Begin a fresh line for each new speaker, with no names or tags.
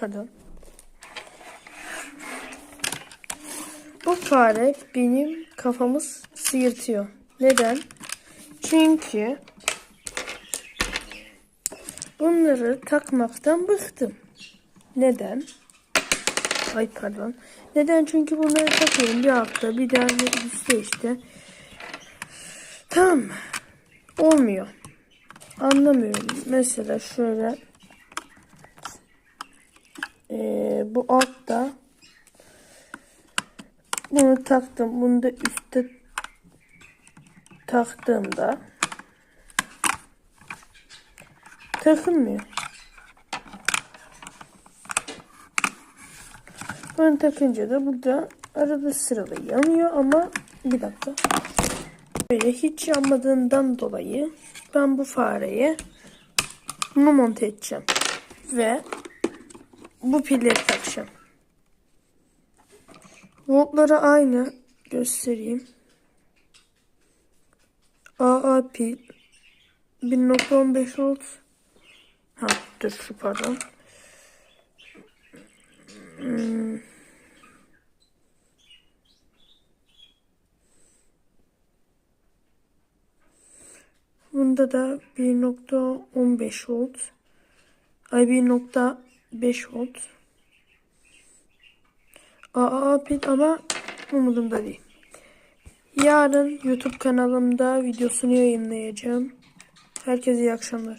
Pardon. Bu fare benim kafamı sıyırtıyor. Neden? Çünkü bunları takmaktan bıktım. Neden? Ay pardon. Neden? Çünkü bunları takıyorum bir hafta bir daha işte işte. Tamam? Olmuyor. Anlamıyorum. Mesela şöyle ee, bu altta bunu taktım. Bunu da üstte taktığımda takılmıyor. Bunu takınca da burada arada sırada yanıyor ama bir dakika. Böyle hiç yanmadığından dolayı ben bu fareye bunu monte edeceğim. Ve bu pilleri takacağım. Voltları aynı göstereyim. AA pil 1.15 volt. Ha dur şu pardon. Hmm. Bunda da 1.15 volt. Ay 1.5 volt. Aa pil ama umurumda değil. Yarın YouTube kanalımda videosunu yayınlayacağım. Herkese iyi akşamlar.